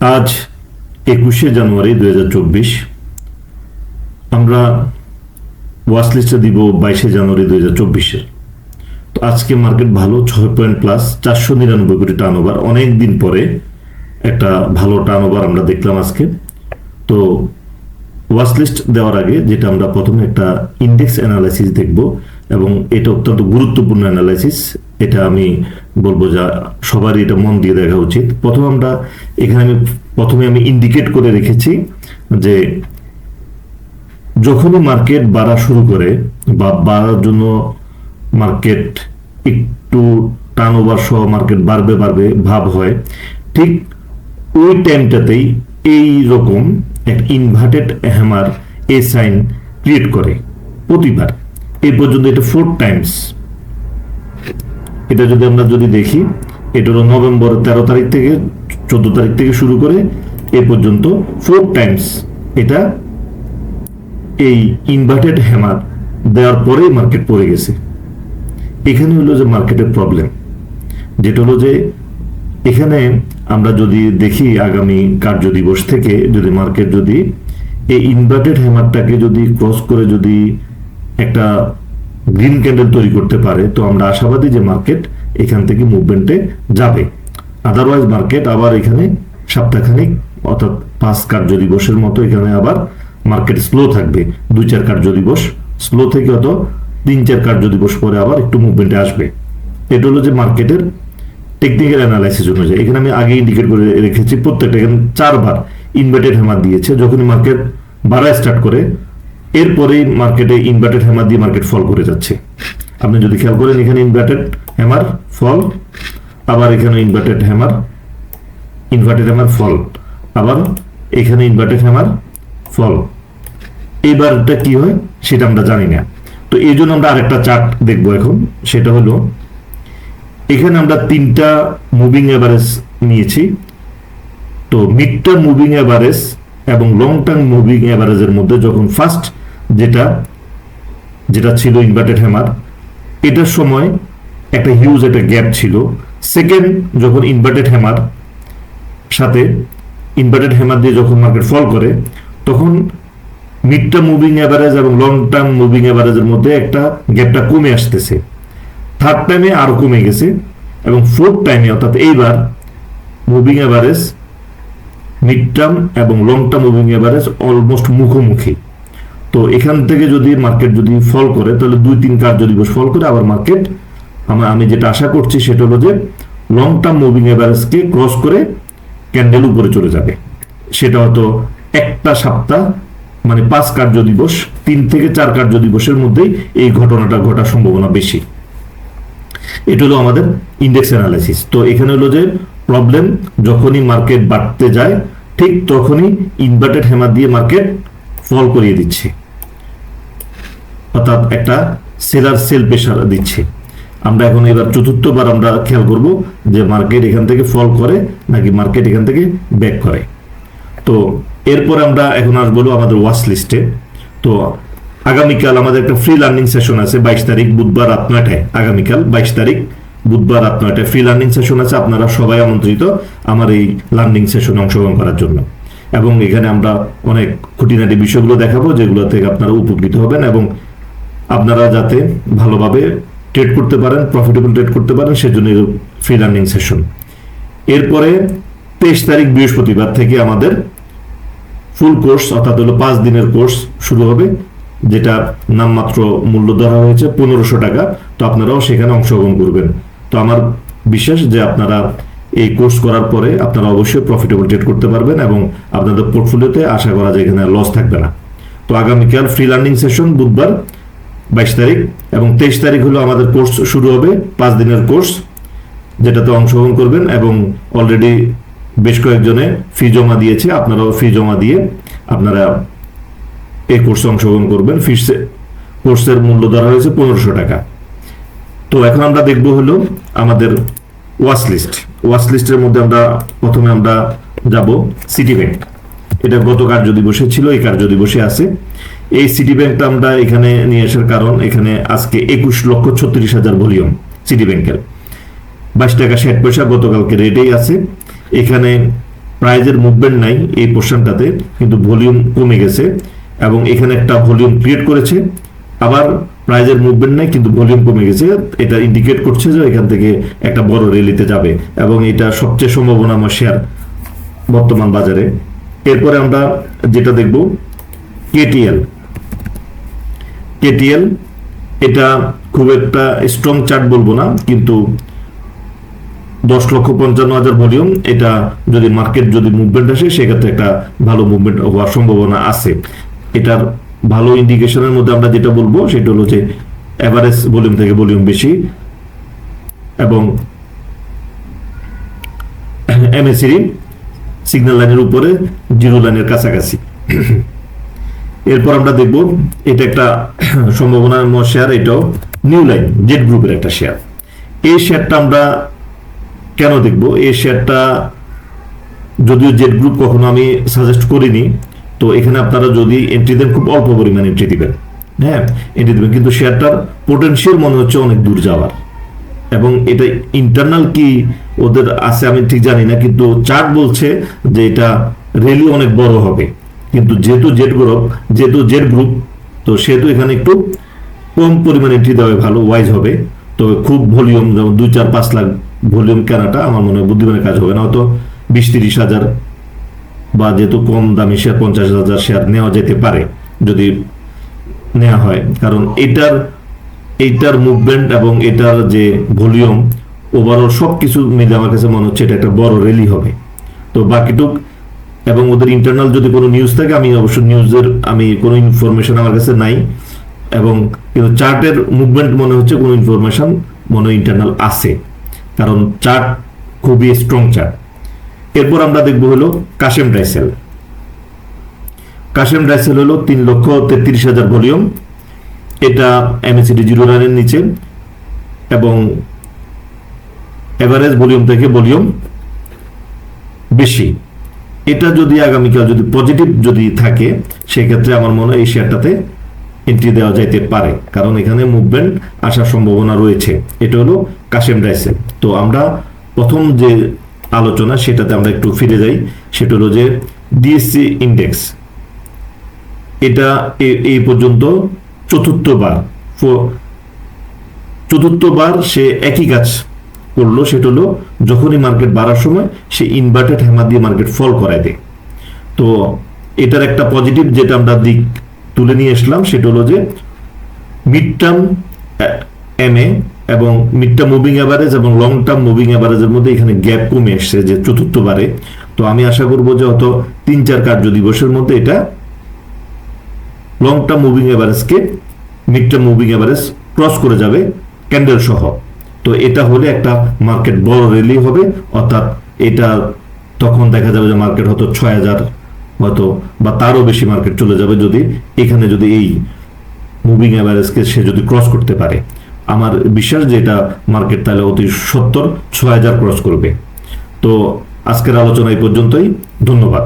আজ একুশে জানুয়ারি দুই হাজার চব্বিশ। আমরা ওয়াচ দিব বাইশে জানুয়ারি দুই হাজার তো আজকে মার্কেট ভালো, ছয় পয়েন্ট প্লাস চারশো নিরানব্বই কোটি টার্ন ওভার অনেক দিন পরে একটা ভালো টার্ন ওভার আমরা দেখলাম আজকে। তো ওয়াচ লিস্ট দেওয়ার আগে যেটা আমরা প্রথমে একটা ইন্ডেক্স অ্যানালাইসিস দেখব এবং এটা অত্যন্ত গুরুত্বপূর্ণ অ্যানালাইসিস এটা আমি বলব যা সবারই এটা মন দিয়ে দেখা উচিত। প্রথম আমরা এখানে আমি প্রথমে আমি ইন্ডিকেট করে রেখেছি যে যখনই মার্কেট বাড়া শুরু করে বা বাড়ার জন্য মার্কেট একটু টার্ন ওভার সহ মার্কেট বাড়বে বাড়বে ভাব হয়, ঠিক ওই টাইমটাতেই এই রকম এক ইনভার্টেড হ্যামার এ সাইন ক্রিয়েট করে প্রতিবার। এই পর্যন্ত এটা ফোর টাইমস এটা যদি আমরা যদি দেখি এটা হলো নভেম্বর তেরো তারিখ থেকে চোদ্দ তারিখ থেকে শুরু করে এ পর্যন্ত ফোর টাইমস এটা এই ইনভার্টেড হ্যামার দেওয়ার পরে মার্কেট পড়ে গেছে। এখানে হলো যে মার্কেটের প্রবলেম যেটা হলো যে এখানে আমরা যদি দেখি আগামী কার্য দিবস থেকে যদি মার্কেট যদি এই ইনভার্টেড হ্যামারটাকে যদি ক্রস করে যদি একটা গ্রিন ক্যান্ডেল তৈরি করতে পারে, তো আমরা আশাবাদী যে মার্কেট এখান থেকে মুভমেন্টে যাবে। আদারওয়াইজ মার্কেট আবার এখানে সপ্তাহখানিক, অর্থাৎ পাঁচ কার্য দিবসের মতো এখানে আবার মার্কেট স্লো থাকবে। দুই চার কার্য দিবস স্লো থেকে অত তিন চার কার্য দিবস পরে আবার একটু মুভমেন্টে আসবে। এটা হলো যে মার্কেটের টেকনিক্যাল অ্যানালাইসিস অনুযায়ী, এখানে আমি আগে ইন্ডিকেট করে রেখেছি, প্রত্যেকটা এখানে চারবার ইনভার্টেড হ্যামার দিয়েছে। যখনই মার্কেট বাড়া স্টার্ট করে এরপরেই মার্কেটে ইনভার্টেড হ্যামার দিয়ে মার্কেট ফল করে যাচ্ছে। আপনি যদি খেয়াল করেন, এখানে ইনভার্টেড হ্যামার ফল আবার এখানে inverted hammer inverted hammer fall আবার এখানে ইনভার্টেড হ্যামার ফল এবারটা কি হয়, সেটা আমরা জানি না। তো এই জন্য আমরা আরেকটা চার্ট দেখব এখন, সেটা হলো, এখানে আমরা তিনটা মুভিং অ্যাভারেজ নিয়েছি। তো মিড টার্ম মুভিং অ্যাভারেজ এবং লং টার্ম মুভিং অ্যাভারেজের মধ্যে যখন ফার্স্ট যেটা যেটা ছিল ইনভার্টেড হ্যামার এটার সময় একটা হিউজ একটা গ্যাপ ছিল। সেকেন্ড যখন ইনভার্টেড হ্যামার সাথে ইনভার্টেড হ্যামার দিয়ে যখন মার্কেট ফল করে, তখন মিড টার্ম মুভিং অ্যাভারেজ এবং লং টার্ম মুভিং অ্যাভারেজের মধ্যে একটা গ্যাপটা কমে আসতেছে। থার্ড টাইমে আরও কমে গেছে এবং ফোর্থ টাইমে অর্থাৎ এইবার মুভিং অ্যাভারেজ মিড টার্ম এবং long term moving average almost মুখোমুখি। তো এখান থেকে যদি মার্কেট যদি ফল করে, তাহলে দুই তিন কার্য দিবস ফল করে আবার মার্কেট আমরা, আমি যেটা আশা করছি সেটা হলো যে লং টার্ম মুভিং অ্যাভারেজকে ক্রস করে ক্যান্ডেল উপরে চলে যাবে। সেটা হয়তো একটা সপ্তাহ মানে পাঁচ কার্য দিবস, তিন থেকে চার কার্য দিবসের মধ্যেই এই ঘটনাটা ঘটার সম্ভাবনা বেশি। এটা হলো আমাদের ইন্ডেক্স অ্যানালাইসিস তো এখানে হলো যে প্রবলেম যখনই মার্কেট বাড়তে যায়, ঠিক তখনই ইনভার্টেড হেমা দিয়ে মার্কেট ফল করিয়ে দিচ্ছে। অর্থাৎ একটা সেলার সেল প্রেশার দিচ্ছে। আমরা এখন এবার চতুর্থবার আমরা খেয়াল করব যে মার্কেট এখান থেকে ফল করে নাকি মার্কেট এখান থেকে ব্যাক করে। তো এরপর আমরা এখন আসব আমাদের ওয়াচ লিস্টে তো আগামীকাল আমাদের একটা ফ্রি লার্নিং সেশন আছে বাইশ তারিখ, বুধবার রাত নয়টায়। আগামীকাল বাইশ তারিখ, বুধবার রাত নয়টায়। ফ্রি লার্নিং সেশন আছে, আপনারা সবাই আমন্ত্রিত আমার এই লার্নিং সেশনে অংশগ্রহণ করার জন্য। এবং এখানে আমরা অনেক খুঁটিনাটি বিষয়গুলো দেখাবো, যেগুলো থেকে আপনারা উপকৃত হবেন এবং আপনারা যাতে ভালোভাবে ট্রেড করতে পারেন প্রফিটেবল ট্রেড করতে পারেন, সেজন্য ফ্রি লার্নিং সেশন এরপরে তেইশ তারিখ বৃহস্পতিবার থেকে আমাদের ফুল কোর্স অর্থাৎ হলো পাঁচ দিনের কোর্স শুরু হবে, যেটা নামমাত্র মূল্য ধরা হয়েছে পনেরোশো টাকা। তো আপনারাও সেখানে অংশগ্রহণ করবেন। তো আমার বিশ্বাস যে আপনারা এই কোর্স করার পরে আপনারা অবশ্যই প্রফিটেবল ট্রেড করতে পারবেন এবং আপনাদের পোর্টফোলিওতে আশা করা যায় এখানে লস থাকবে না। তো আগামীকাল ফ্রি লার্নিং সেশন বুধবার। বাইশ তারিখ এবং তেইশ তারিখ হলো আমাদের কোর্স শুরু হবে, পাঁচ দিনের কোর্স যেটাতে অংশগ্রহণ করবেন এবং অলরেডি বেশ কয়েকজনে ফি জমা দিয়েছে, আপনারাও ফি জমা দিয়ে আপনারা এই কোর্সে অংশগ্রহণ করবেন। ফিসে কোর্সের মূল্য ধরা হয়েছে পনেরোশো টাকা। তো এখন আমরা দেখব হলো আমাদের ওয়াচ লিস্ট ওয়াচ লিস্টের মধ্যে আমরা প্রথমে আমরা যাব সিটি ব্যাংক এটা গত কার্য দিবসে ছিল, এই কার্য দিবসে আছে। এই সিটি ব্যাংকটা আমরা এখানে নিয়ে আসার কারণ, এখানে আজকে একুশ লক্ষ ছত্রিশ হাজার ভলিউম সিটি ব্যাংকের বাইশ টাকা ষাট পয়সা গতকালকে রেটেই আছে। এখানে প্রাইজের মুভমেন্ট নাই এই পোর্শনটাতে কিন্তু ভলিউম কমে গেছে এবং এখানে একটা ভলিউম ক্রিয়েট করেছে। আবার প্রাইজের মুভমেন্ট নাই, কিন্তু ভলিউম কমে গেছে। এটা ইন্ডিকেট করছে যে এখান থেকে একটা বড় র্যালিতে যাবে এবং এটা সবচেয়ে সম্ভাবনা আমার শেয়ার বর্তমান বাজারে। এরপরে আমরা যেটা দেখব কেটিএল কেটিএল এটা খুব একটা স্ট্রং চার্ট বলব না, কিন্তু দশ লক্ষ পঞ্চান্ন হাজার ভলিউম এটা যদি মার্কেট যদি মুভমেন্ট আসে, সেক্ষেত্রে একটা ভালো মুভমেন্ট হওয়ার সম্ভাবনা আছে। এটার ভালো ইন্ডিকেশনের মধ্যে আমরা যেটা বলব, সেটা হলো যে এভারেজ ভলিউম থেকে ভলিউম বেশি এবং এমএসিরি সিগন্যাল লাইনের উপরে জিরো লাইনের কাছাকাছি। এরপর আমরা দেখব এটা একটা সম্ভাবনাময় শেয়ার এটাও নিউ লাইন জেড গ্রুপের একটা শেয়ার এই শেয়ারটা আমরা কেন দেখব? এই শেয়ারটা যদিও জেড গ্রুপ কখনো আমি সাজেস্ট করিনি, তো এখানে আপনারা যদি এন্ট্রি দেন, খুব অল্প পরিমাণে এন্ট্রি দিবেন। হ্যাঁ এন্ট্রি দেবেন। কিন্তু শেয়ারটার পোটেনশিয়াল মনে হচ্ছে অনেক দূর যাওয়ার। এবং এটা ইন্টারনাল কি ওদের আছে আমি ঠিক জানি না, কিন্তু চার্ট বলছে যে এটা রেলি অনেক বড় হবে। কিন্তু যেহেতু জেড গ্রুপ যেহেতু জেড গ্রুপ, তো সেহেতু এখানে একটু কম পরিমাণে এন্ট্রি দেওয়া ভালো ওয়াইজ হবে। তবে খুব ভলিউম যেমন দুই চার পাঁচ লাখ ভলিউম কেনাটা আমার মনে হয় বুদ্ধিমানের কাজ হবে। না হয়তো বিশ তিরিশ হাজার বা যেহেতু কম দামি শেয়ার পঞ্চাশ হাজার শেয়ার নেওয়া যেতে পারে, যদি নেওয়া হয়। কারণ এটার, এইটার মুভমেন্ট এবং এটার যে ভলিউম ওভারঅল সব কিছু মিলে আমার কাছে মনে হচ্ছে এটা একটা বড় র্যালি হবে। তো বাকিটুক এবং ওদের ইন্টারনাল যদি কোনো নিউজ থাকে, আমি অবশ্য নিউজের আমি কোনো ইনফরমেশন আমার কাছে নাই। এবং কিন্তু চার্টের মুভমেন্ট মনে হচ্ছে কোনো ইনফরমেশন মনে ইন্টারনাল আছে। কারণ চার্ট খুবই স্ট্রং চার্ট। এরপর আমরা দেখব হলো কাশেম ড্রাইসেল কাশেম ড্রাইসেল হলো তিন লক্ষ তেত্রিশ হাজার ভলিউম। এটা এমএসিডি জিরো রানের নিচে। এবং এভারেজ ভলিউম থেকে ভলিউম বেশি। এটা যদি আগামীকাল যদি পজিটিভ যদি থাকে, সেক্ষেত্রে আমার মনে হয় এই শেয়ারটাতে এন্ট্রি দেওয়া যাইতে পারে। কারণ এখানে মুভমেন্ট আসার সম্ভাবনা রয়েছে। এটা হলো কাশেম রাইসেল। তো আমরা প্রথম যে আলোচনা, সেটাতে আমরা একটু ফিরে যাই। সেটা হলো যে ডিএসসি ইন্ডেক্স এটা এই পর্যন্ত চতুর্থবার চতুর্থবার সে একই কাজ করল, সেটা হলো যখনই মার্কেট বাড়ার সময় সে ইনভার্টেড হ্যামার দিয়ে মার্কেট ফল করায় দেয়। তো এটার একটা পজিটিভ যেটা আমরা দিক তুলে নিয়ে আসলাম, সেটা হলো যে মিড টার্ম এম এ এবং মিড টার্ম মুভিং অ্যাভারেজ এবং লং টার্ম মুভিং অ্যাভারেজের মধ্যে এখানে গ্যাপ কমে এসছে যে চতুর্থবারে। তো আমি আশা করব যে হয়তো তিন চার কার্য দিবসের মধ্যে এটা long term moving এভারেজকে mid term moving average cross করে যাবে ক্যান্ডেল সহ। তো এটা হলে একটা মার্কেট বড় র্যালি হবে, অর্থাৎ এটা তখন দেখা যাবে যে মার্কেট হয়তো ছয় হাজার হয়তো, বা তারও বেশি মার্কেট চলে যাবে যদি এখানে যদি এই মুভিং অ্যাভারেজকে সে যদি ক্রস করতে পারে। আমার বিশ্বাস যে এটা মার্কেট তাহলে অতি সত্তর, ছয় হাজার ক্রস করবে। তো আজকের আলোচনা এই পর্যন্তই, ধন্যবাদ।